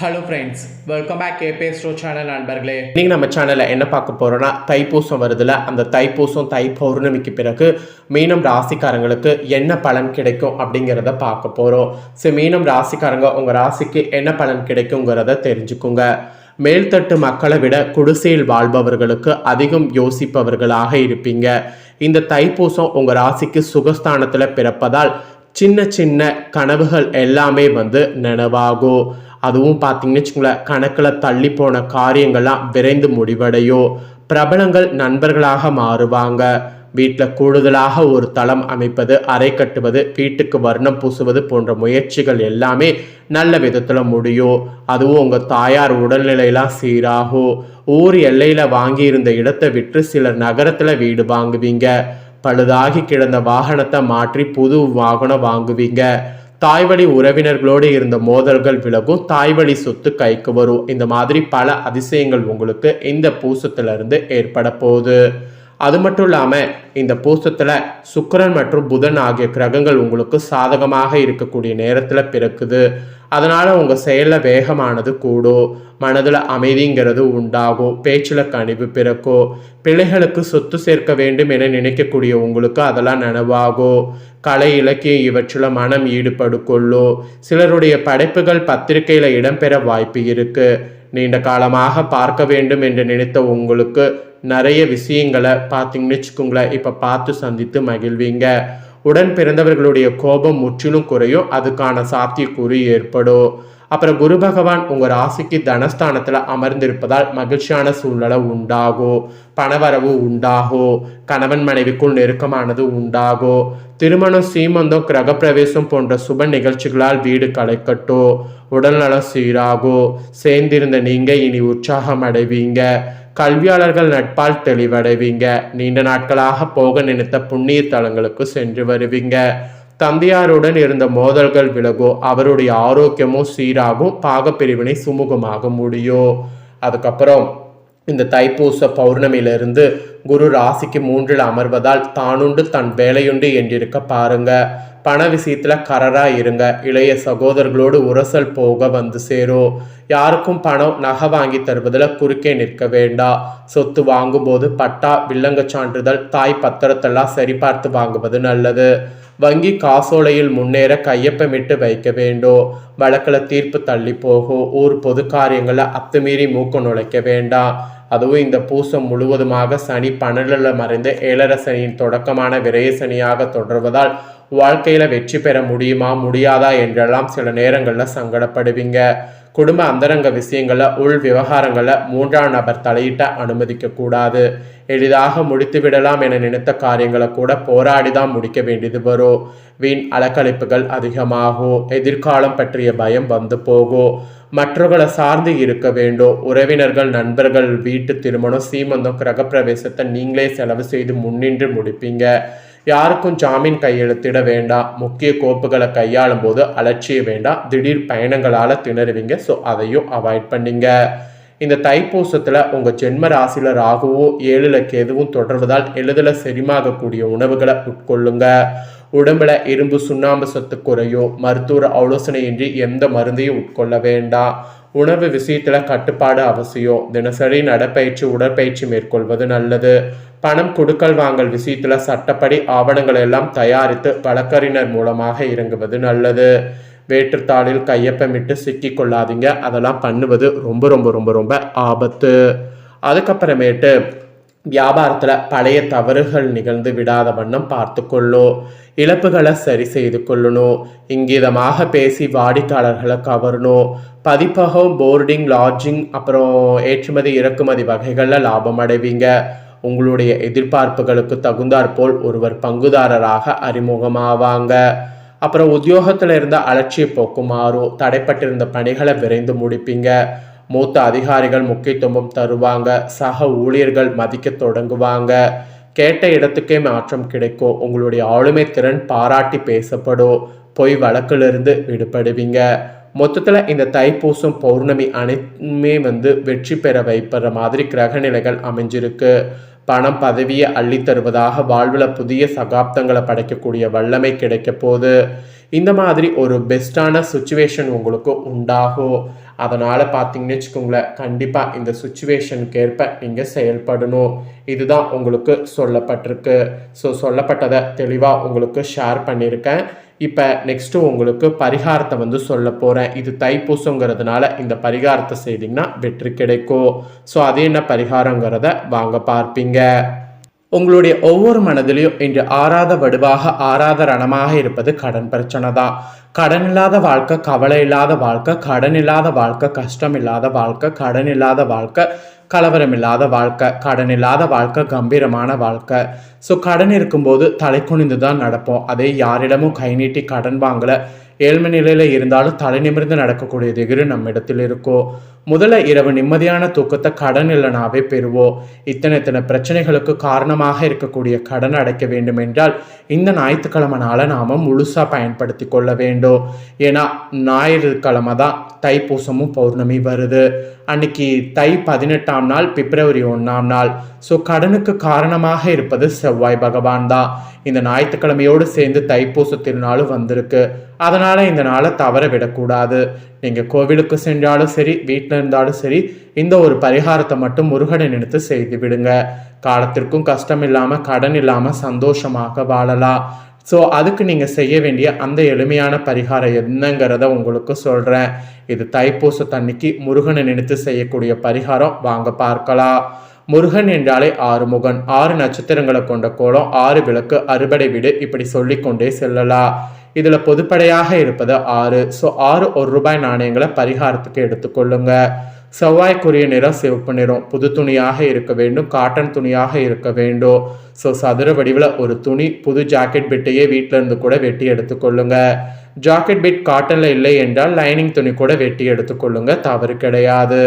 Hello friends welcome back கேபே ஸ்டோ channel நண்பர்களே. நீங்கள் நம்ம சேனலில் என்ன பார்க்க போகிறோன்னா தைப்பூசம் வருதுல. அந்த தைப்பூசம் தை பௌர்ணமிக்கு பிறகு மீனம் ராசிக்காரங்களுக்கு என்ன பலன் கிடைக்கும் அப்படிங்கிறத பார்க்க போகிறோம் ஸோ மீனம் ராசிக்காரங்க உங்கள் ராசிக்கு என்ன பலன் கிடைக்குங்கிறத தெரிஞ்சுக்குங்க. மேல்தட்டு மக்களை விட குடிசையில் வாழ்பவர்களுக்கு அதிகம் யோசிப்பவர்களாக இருப்பீங்க. இந்த தைப்பூசம் உங்கள் ராசிக்கு சுகஸ்தானத்தில் பிறப்பதால் சின்ன சின்ன கனவுகள் எல்லாமே வந்து நனவாகும். அதுவும் பார்த்தீங்கன்னு வச்சுக்கோங்களேன் கணக்கில் தள்ளி போன காரியங்கள்லாம் விரைந்து முடிவடையும் பிரபலங்கள் நண்பர்களாக மாறுவாங்க. வீட்டில் கூடுதலாக ஒரு தளம் அமைப்பது அறை கட்டுவது வீட்டுக்கு வர்ணம் பூசுவது போன்ற முயற்சிகள் எல்லாமே நல்ல விதத்தில் முடியும். அதுவும் உங்கள் தாயார் உடல்நிலையெல்லாம் சீராகும். ஊர் எல்லையில் வாங்கியிருந்த இடத்தை விட்டு சிலர் நகரத்தில் வீடு வாங்குவீங்க. பழுதாகி கிடந்த வாகனத்தை மாற்றி புது வாகனம் வாங்குவீங்க. தாய்வழி உறவினர்களோடு இருந்த மோதல்கள் விலகும் தாய்வழி சொத்து கைக்கு வரும். இந்த மாதிரி பல அதிசயங்கள் உங்களுக்கு இந்த பூசத்திலிருந்து ஏற்பட போகுது. அது மட்டும் இல்லாமல் இந்த பூசத்தில் சுக்கரன் மற்றும் புதன் ஆகிய கிரகங்கள் உங்களுக்கு சாதகமாக இருக்கக்கூடிய நேரத்தில் பிறக்குது. அதனால் உங்கள் செயலில் வேகமானது கூடும் மனதில் அமைதிங்கிறது உண்டாகும் பேச்சில் கனிவு பிறக்கும் பிள்ளைகளுக்கு சொத்து சேர்க்க வேண்டும் என நினைக்கக்கூடிய உங்களுக்கு அதெல்லாம் நனவாகும் கலை இலக்கியம் இவற்றில் மனம் ஈடுபடு கொள்ளும் சிலருடைய படைப்புகள் பத்திரிகையில் இடம்பெற வாய்ப்பு இருக்குது நீண்ட காலமாக பார்க்க வேண்டும் என்று நினைத்த உங்களுக்கு நிறைய விஷயங்களை பார்த்தீங்கன்னு வச்சுக்கோங்களேன் இப்போ பார்த்து சந்தித்து மகிழ்வீங்க. உடன் பிறந்தவர்களுடைய கோபம் முற்றிலும் குறையும் அதுக்கான சாத்தியக்கூறு ஏற்படும் அப்புறம் குரு பகவான் உங்கள் ராசிக்கு தனஸ்தானத்தில் அமர்ந்திருப்பதால் மகிழ்ச்சியான சூழ்நிலை உண்டாகும் பணவரவு உண்டாகும் கணவன் மனைவிக்குள் நெருக்கமானது உண்டாகும் திருமணம் சீமந்தம் கிரகப்பிரவேசம் போன்ற சுப நிகழ்ச்சிகளால் வீடு களைக்கட்டும் உடல்நலம் சீராகும் சேர்ந்திருந்த நீங்கள் இனி உற்சாகம் அடைவீங்க. கல்வியாளர்கள் நட்பால் தெளிவடைவீங்க. நீண்ட நாட்களாக போக நினைத்த புண்ணிய தலங்களுக்கு சென்று வருவீங்க. தந்தையாருடன் இருந்த மோதல்கள் விலகும் அவருடைய ஆரோக்கியமும் சீராகும் பாகப்பிரிவினை சுமூகமாக முடியும் அதுக்கப்புறம் இந்த தைப்பூச பௌர்ணமியிலிருந்து குரு ராசிக்கு மூன்றில் அமர்வதால் தானுண்டு தன் வேலையுண்டு என்றிருக்க பாருங்க. பண விஷயத்துல கரரா இருங்க. இளைய சகோதரர்களோடு உரசல் போக வந்து சேரும் யாருக்கும் பணம் நகை வாங்கி தருவதில் குறுக்கே நிற்க வேண்டாம் சொத்து வாங்கும்போது பட்டா வில்லங்க சான்றிதழ் தாய் பத்திரத்தெல்லாம் சரிபார்த்து வாங்குவது நல்லது. வங்கி காசோலையில் முன்னேற கையொப்பமிட்டு வைக்க வேண்டும் வழக்கில் தீர்ப்பு தள்ளி போகும் ஊர் பொது காரியங்களை அத்துமீறி மூக்க நுழைக்க வேண்டாம் அதுவும் இந்த பூசம் முழுவதுமாக சனி பன்னெண்டில் மறைந்து ஏழரை சனியின் தொடக்கமான விரய சனியாக தொடர்வதால் வாழ்க்கையில் வெற்றி பெற முடியுமா முடியாதா என்றெல்லாம் சில நேரங்களில் சங்கடப்படுவீங்க. குடும்ப அந்தரங்க விஷயங்களில் உள் விவகாரங்களில் மூன்றாம் நபர் தலையிட்ட அனுமதிக்க கூடாது எளிதாக முடித்து விடலாம் என நினைத்த காரியங்களை கூட போராடி தான் முடிக்க வேண்டியது வரும். வீண் அலக்கழிப்புகள் அதிகமாகும் எதிர்காலம் பற்றிய பயம் வந்து போகும் மற்றவர்களை சார்ந்து இருக்க வேண்டும். உறவினர்கள் நண்பர்கள் வீட்டு திருமணம் சீமந்தம் கிரகப்பிரவேசத்தை நீங்களே செலவு செய்து முன்னின்று முடிப்பீங்க. யாருக்கும் ஜாமீன் கையெழுத்திட வேண்டாம் முக்கிய கோப்புகளை கையாளும் போது அலட்சிய வேண்டாம் திடீர் பயணங்களால் திணறுவீங்க. ஸோ அதையும் அவாய்ட் பண்ணிங்க. இந்த தைப்பூசத்தில் உங்கள் ஜென்ம ராசியில் ராகுவும் ஏழில் கேதுவும் தொடர்வதால் எளிதில் செரிமாகக்கூடிய உணவுகளை உட்கொள்ளுங்க. உடம்புல இரும்பு சுண்ணாம்பு சத்து குறையும் மருத்துவ ஆலோசனையின்றி எந்த மருந்தையும் உட்கொள்ள வேண்டாம் உணவு விஷயத்தில் கட்டுப்பாடு அவசியம். தினசரி நடைப்பயிற்சி உடற்பயிற்சி மேற்கொள்வது நல்லது. பணம் கொடுக்கல் வாங்கல் விஷயத்தில் சட்டப்படி ஆவணங்கள் எல்லாம் தயாரித்து வழக்கறிஞர் மூலமாக இறங்குவது நல்லது. வேற்றுத்தாளில் கையொப்பமிட்டு சிக்கி கொள்ளாதீங்க. அதெல்லாம் பண்ணுவது ரொம்ப ரொம்ப ரொம்ப ரொம்ப ஆபத்து. அதுக்கப்புறமேட்டு வியாபாரத்தில் பழைய தவறுகள் நிகழ்ந்து விடாத வண்ணம் பார்த்து கொள்ளும் இழப்புகளை சரி செய்து கொள்ளணும் இங்கிதமாக பேசி வாடிக்கையாளர்களை கவரணும் பதிப்பகம் போர்டிங் லாட்ஜிங் அப்புறம் ஏற்றுமதி இறக்குமதி வகைகளில் லாபம் அடைவீங்க. உங்களுடைய எதிர்பார்ப்புகளுக்கு தகுந்தாற்போல் ஒருவர் பங்குதாரராக அறிமுகமாவாங்க. அப்புறம் உத்தியோகத்தில் இருந்த அலட்சிய போக்கு மாறும். தடைப்பட்டிருந்த பணிகளை விரைந்து முடிப்பீங்க. மூத்த அதிகாரிகள் முக்கியத்துவம் தருவாங்க. சக ஊழியர்கள் மதிக்க தொடங்குவாங்க. கேட்ட இடத்துக்கே மாற்றம் கிடைக்கும். உங்களுடைய ஆளுமை திறன் பாராட்டி பேசப்படும். பொய் வழக்கிலிருந்து விடுபடுவீங்க. மொத்தத்தில் இந்த தைப்பூசம் பௌர்ணமி அனைத்துமே வந்து வெற்றி பெற வைப்படுற மாதிரி கிரகநிலைகள் அமைஞ்சிருக்கு. பணம் பதவியை அள்ளி தருவதாக வாழ்வில் புதிய சகாப்தங்களை படைக்கக்கூடிய வல்லமை கிடைக்க போகுது. இந்த மாதிரி ஒரு பெஸ்ட்டான சுச்சுவேஷன் உங்களுக்கு உண்டாகும். அதனால் பார்த்தீங்கன்னு வச்சுக்கோங்களேன் கண்டிப்பாக இந்த சுச்சுவேஷனுக்கு ஏற்ப நீங்கள் செயல்படணும். இதுதான் உங்களுக்கு சொல்லப்பட்டிருக்கு. ஸோ சொல்லப்பட்டதை தெளிவாக உங்களுக்கு ஷேர் பண்ணியிருக்கேன். இப்போ நெக்ஸ்ட்டு உங்களுக்கு பரிகாரத்தை வந்து சொல்ல போகிறேன் இது தைப்பூசங்கிறதுனால இந்த பரிகாரத்தை செய்தீங்கன்னா வெற்றி கிடைக்கும். ஸோ அது என்ன பரிகாரங்கிறத வாங்க பார்ப்பீங்க. உங்களுடைய ஒவ்வொரு மனதிலையும் இன்று ஆறாத வடுவாக ஆறாத ரணமாக இருப்பது கடன் பிரச்சனை தான் கடன் இல்லாத வாழ்க்கை கவலை இல்லாத வாழ்க்கை கடன் இல்லாத வாழ்க்கை கஷ்டம் இல்லாத வாழ்க்கை கடன் இல்லாத வாழ்க்கை கலவரம் இல்லாத வாழ்க்கை கடன் இல்லாத வாழ்க்கை கம்பீரமான வாழ்க்கை. ஸோ கடன் இருக்கும்போது தலை குனிந்து தான் நடப்போம். அதே யாரிடமும் கை நீட்டி கடன் வாங்கலை. ஏழ்மை நிலையில் இருந்தாலும் தலை நிமிர்ந்து நடக்கக்கூடிய திகிரு நம்ம இடத்தில் இருக்கோ? முதல்ல இரவு நிம்மதியான தூக்கத்தை கடன் இல்லைனாவே பெறுவோம் இத்தனை இத்தனை பிரச்சனைகளுக்கு காரணமாக இருக்கக்கூடிய கடன் அடைக்க வேண்டும் என்றால் இந்த ஞாயிற்றுக்கிழமை நாளை நாம் முழுசாக பயன்படுத்தி கொள்ள வேண்டும். ஏன்னா ஞாயிற்றுக்கிழமை தான் தைப்பூசமும் பௌர்ணமி வருது. அன்னைக்கு தை பதினெட்டாம் நாள் பிப்ரவரி ஒன்றாம் நாள். ஸோ கடனுக்கு காரணமாக இருப்பது செவ்வாய் பகவான் தான். இந்த ஞாயிற்றுக்கிழமையோடு சேர்ந்து தைப்பூச திருநாளும் வந்திருக்கு. அதனால் இந்த நாளை தவற விடக்கூடாது. நீங்கள் கோவிலுக்கு சென்றாலும் சரி வீட்டில் இருந்தாலும் சரி இந்த ஒரு பரிகாரத்தை மட்டும் முருகனை நினைத்து செய்து விடுங்க. காலத்திற்கும் கஷ்டம் இல்லாமல் கடன் இல்லாமல் சந்தோஷமாக வாழலாம். ஸோ அதுக்கு நீங்கள் செய்ய வேண்டிய அந்த எளிமையான பரிகாரம் என்னங்கிறத உங்களுக்கு சொல்கிறேன் இது தைப்பூச தண்ணிக்கு முருகனை நினைத்து செய்யக்கூடிய பரிகாரம். வாங்க பார்க்கலாம். முருகன் என்றாலே ஆறுமுகன். ஆறு நட்சத்திரங்களை கொண்ட கோலம் ஆறு விளக்கு அறுபடை வீடு இப்படி சொல்லிக்கொண்டே செல்லலாம். இதில் பொதுப்படையாக இருப்பது ஆறு. ஸோ ஆறு ஒரு ரூபாய் நாணயங்களை பரிகாரத்துக்கு எடுத்துக்கொள்ளுங்க. செவ்வாய்க்குரிய நிறம் சிவப்பு நிறம். புது துணியாக இருக்க வேண்டும் காட்டன் துணியாக இருக்க வேண்டும். ஸோ சதுர வடிவில் ஒரு துணி புது ஜாக்கெட் பிட்டையே வீட்டில் இருந்து கூட வெட்டி எடுத்துக்கொள்ளுங்க. ஜாக்கெட் பிட் காட்டனில் இல்லை என்றால் லைனிங் துணி கூட வெட்டி எடுத்துக்கொள்ளுங்க தவறு கிடையாது.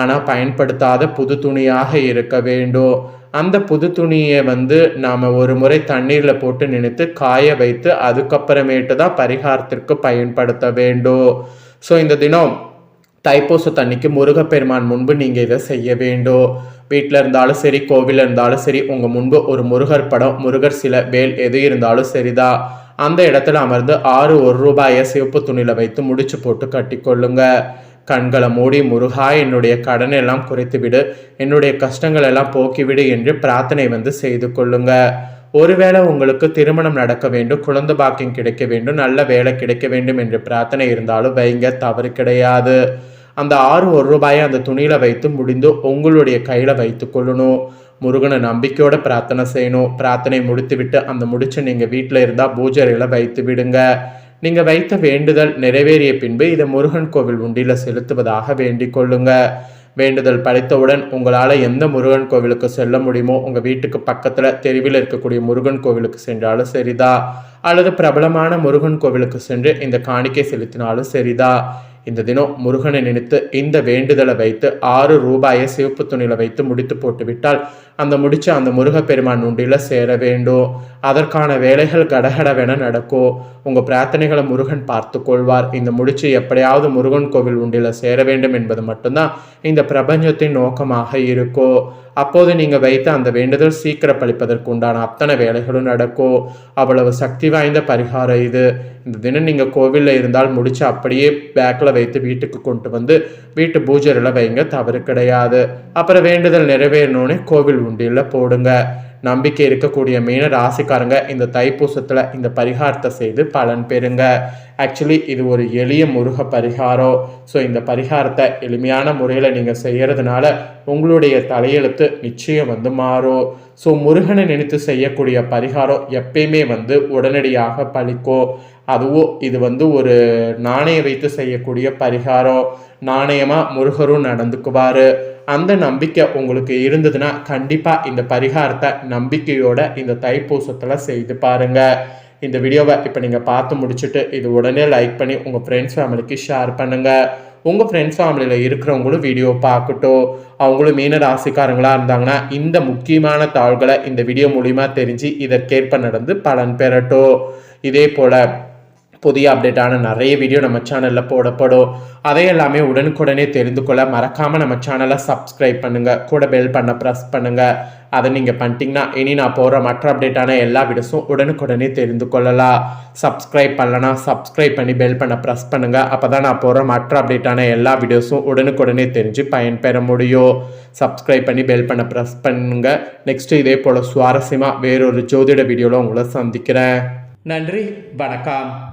ஆனால் பயன்படுத்தாத புது துணியாக இருக்க வேண்டும். அந்த புது துணியை வந்து நாம் ஒரு முறை தண்ணீரில் போட்டு நினைத்து காய வைத்து அதுக்கப்புறமேட்டு தான் பரிகாரத்திற்கு பயன்படுத்த வேண்டும். ஸோ இந்த தினம் தைப்பூச தண்ணிக்கு முருகப்பெருமான் முன்பு நீங்கள் இதை செய்ய வேண்டும். வீட்டில் இருந்தாலும் சரி கோவிலில் இருந்தாலும் சரி உங்கள் முன்பு ஒரு முருகர் படம் முருகர் சிலை வேல் எது இருந்தாலும் சரிதான் அந்த இடத்துல அமர்ந்து ஆறு ஒரு ரூபாயை சிவப்பு துணியில் வைத்து முடிச்சு போட்டு கட்டிக்கொள்ளுங்கள் கண்களை மூடி முருகா என்னுடைய கடன் எல்லாம் குறைத்துவிடு என்னுடைய கஷ்டங்கள் எல்லாம் போக்கிவிடு என்று பிரார்த்தனை வந்து செய்து கொள்ளுங்க. ஒருவேளை உங்களுக்கு திருமணம் நடக்க வேண்டும் குழந்தை பாக்கியம் கிடைக்க வேண்டும் நல்ல வேலை கிடைக்க வேண்டும் என்று பிரார்த்தனை இருந்தாலும் வைங்க தவறு கிடையாது. அந்த ஆறு ஒரு ரூபாயை அந்த துணியில வைத்து முடிந்து உங்களுடைய கையில வைத்து கொள்ளணும். முருகனை நம்பிக்கையோட பிரார்த்தனை செய்யணும். பிரார்த்தனை முடித்துவிட்டு அந்த முடிச்சு நீங்க வீட்டில் இருந்தால் பூஜையில வைத்து விடுங்க. நீங்கள் வைத்த வேண்டுதல் நிறைவேறிய பின்பு இதை முருகன் கோவில் உண்டியில் செலுத்துவதாக வேண்டிக் கொள்ளுங்க. வேண்டுதல் படைத்தவுடன் உங்களால் எந்த முருகன் கோவிலுக்கு செல்ல முடியுமோ உங்கள் வீட்டுக்கு பக்கத்தில் தெருவில் இருக்கக்கூடிய முருகன் கோவிலுக்கு சென்றாலும் சரிதா. அல்லது பிரபலமான முருகன் கோவிலுக்கு சென்று இந்த காணிக்கை செலுத்தினாலும் சரிதா. இந்த தினம் முருகனை நினைத்து இந்த வேண்டுதலை வைத்து ஆறு ரூபாயை சிவப்பு துணியில் வைத்து முடித்து போட்டுவிட்டால் அந்த முடிச்ச அந்த முருகப்பெருமான் உண்டியில் சேர வேண்டும் அதற்கான வேலைகள் கடகடவென நடக்கும் உங்கள் பிரார்த்தனைகளை முருகன் பார்த்து கொள்வார். இந்த முடிச்சு எப்படியாவது முருகன் கோவில் உண்டியில் சேர வேண்டும் என்பது மட்டும்தான் இந்த பிரபஞ்சத்தின் நோக்கமாக இருக்கோ. அப்போது நீங்கள் வைத்த அந்த வேண்டுதல் சீக்கிரம் பழிப்பதற்கு உண்டான அத்தனை வேலைகளும் நடக்கும் அவ்வளவு சக்தி வாய்ந்த பரிகாரம் இது. இந்த தினம் நீங்கள் கோவிலில் இருந்தால் முடிச்சு அப்படியே பேக்கில் வைத்து வீட்டுக்கு கொண்டு வந்து வீட்டு பூஜையில் வைங்க. தவறு கிடையாது. அப்புறம் வேண்டுதல் நிறைவேறணும்னே கோவில் உண்டியில் போடுங்க. நம்பிக்கை இருக்கக்கூடிய மீன ராசிக்காரங்க இந்த தைப்பூசத்தில் இந்த பரிகாரத்தை செய்து பலன் பெறுங்க. ஆக்சுவலி இது ஒரு எளிய முருக பரிகாரம். ஸோ இந்த பரிகாரத்தை எளிமையான முறையில் நீங்கள் செய்கிறதுனால உங்களுடைய தலையெழுத்து நிச்சயம் வந்து மாறும். ஸோ முருகனை நினைத்து செய்யக்கூடிய பரிகாரம் எப்பயுமே வந்து உடனடியாக பழிக்கும். அதுவும் இது வந்து ஒரு நாணயம் வைத்து செய்யக்கூடிய பரிகாரம். நாணயமாக முருகரும் நடந்துக்குவார். அந்த நம்பிக்கை உங்களுக்கு இருந்ததுன்னா கண்டிப்பாக இந்த பரிகாரத்தை நம்பிக்கையோட இந்த தைப்பூசத்தில் செய்து பாருங்கள் இந்த வீடியோவை இப்போ நீங்கள் பார்த்து முடிச்சுட்டு இது உடனே லைக் பண்ணி உங்கள் ஃப்ரெண்ட்ஸ் ஃபேமிலிக்கு ஷேர் பண்ணுங்கள் உங்கள் ஃப்ரெண்ட்ஸ் ஃபேமிலியில் இருக்கிறவங்களும் வீடியோ பார்க்கட்டும். அவங்களும் மீன ராசிக்காரங்களாக இருந்தாங்கன்னா இந்த முக்கியமான தாள்களை இந்த வீடியோ மூலிமா தெரிஞ்சு இதற்கேற்ப நடந்து பலன் பெறட்டும். இதே போல் புதிய அப்டேட்டான நிறைய வீடியோ நம்ம சேனலில் போடப்படும். அதை எல்லாமே உடனுக்குடனே தெரிந்து கொள்ள மறக்காமல் நம்ம சேனலை சப்ஸ்கிரைப் பண்ணுங்கள் கூட பெல் பண்ண ப்ரெஸ் பண்ணுங்கள் அதை நீங்கள் பண்ணிட்டீங்கன்னா இனி நான் போகிற மற்ற அப்டேட்டான எல்லா வீடியோஸும் உடனுக்குடனே தெரிந்து கொள்ளலாம். சப்ஸ்கிரைப் பண்ணலனா சப்ஸ்கிரைப் பண்ணி பெல் பண்ண ப்ரெஸ் பண்ணுங்கள் அப்போ தான் நான் போகிற மற்ற அப்டேட்டான எல்லா வீடியோஸும் உடனுக்குடனே தெரிஞ்சு பயன்பெற முடியும். சப்ஸ்கிரைப் பண்ணி பெல் பண்ண ப்ரெஸ் பண்ணுங்கள் நெக்ஸ்ட்டு இதே போல் சுவாரஸ்யமாக வேறொரு ஜோதிட வீடியோவில் உங்களை சந்திக்கிறேன். நன்றி. வணக்கம்.